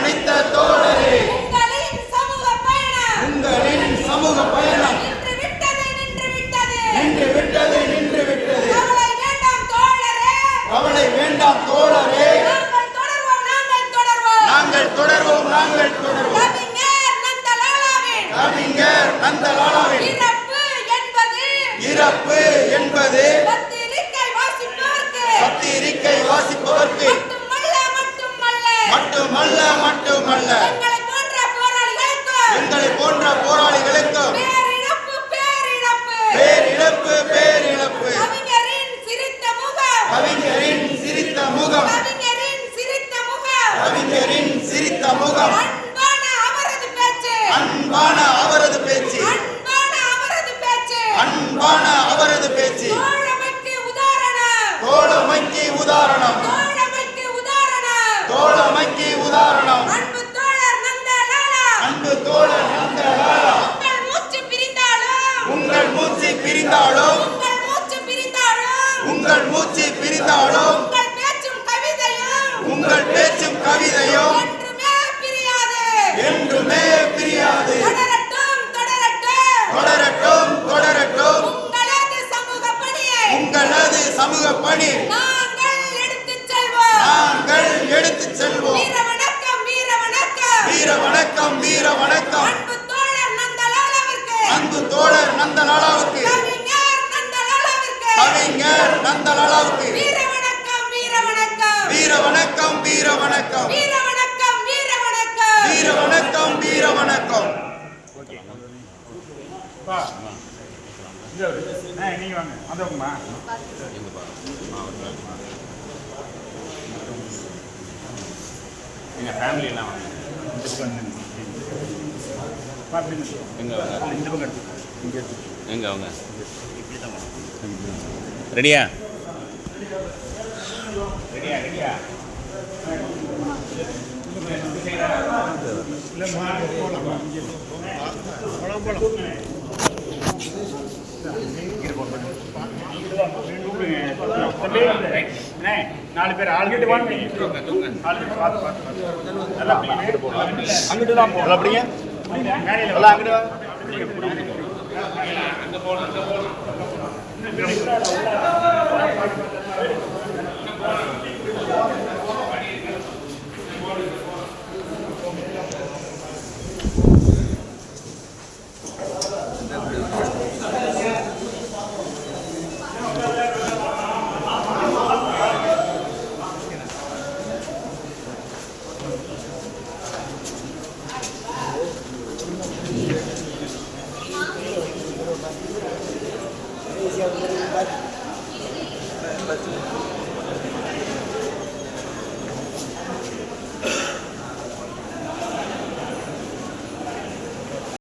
தனித்த தோழரே. உங்களின் சமூக பயணம். நின்று விட்டது வேண்டாம் தோழரே. நாங்கள் தொடர்வோம் நாங்கள் தொடர்வோம். இறப்பு என்பது சமூகம் அன்பான அவரது பேச்சு. அன்பான அவரது பேச்சு. சமூக பணி. நாங்கள் எடுத்துச் செல்வோம். நாங்கள் எடுத்துச் செல்வோம். வீர வணக்கம் வீர வணக்கம். வீர வணக்கம் வீர வணக்கம். அன்பு தோழர் நந்தலாலாவிற்கு. அன்பு தோழர் நந்தலாலாவுக்கு கவிஞர் நந்தலாலாவிற்கு. கவிஞர் நந்தலாலாவுக்கு வீர வணக்கம் வீர வணக்கம். வீர வணக்கம் வீர வணக்கம். வீர வணக்கம் வீர வணக்கம். வீர வணக்கம் வீர வணக்கம். பார்த்துக்கலாமா நீங்கள் வாங்க. அந்த பக்கமா இந்த பக்கம் எங்கள் ஃபேமிலியெல்லாம் வாங்க? இந்த பக்கம் எங்கே வாங்க? இங்கே எங்கே அவங்க ரெடியா? ரெடியா ரெடியா? போகலாம் போகலாம் நாலு பேர் ஆளுகிட்டு வாங்க. அங்கிட்டு தான் போகலாம் அப்படிங்க எல்லாம் அங்கிட்டு அங்கே போகலாம்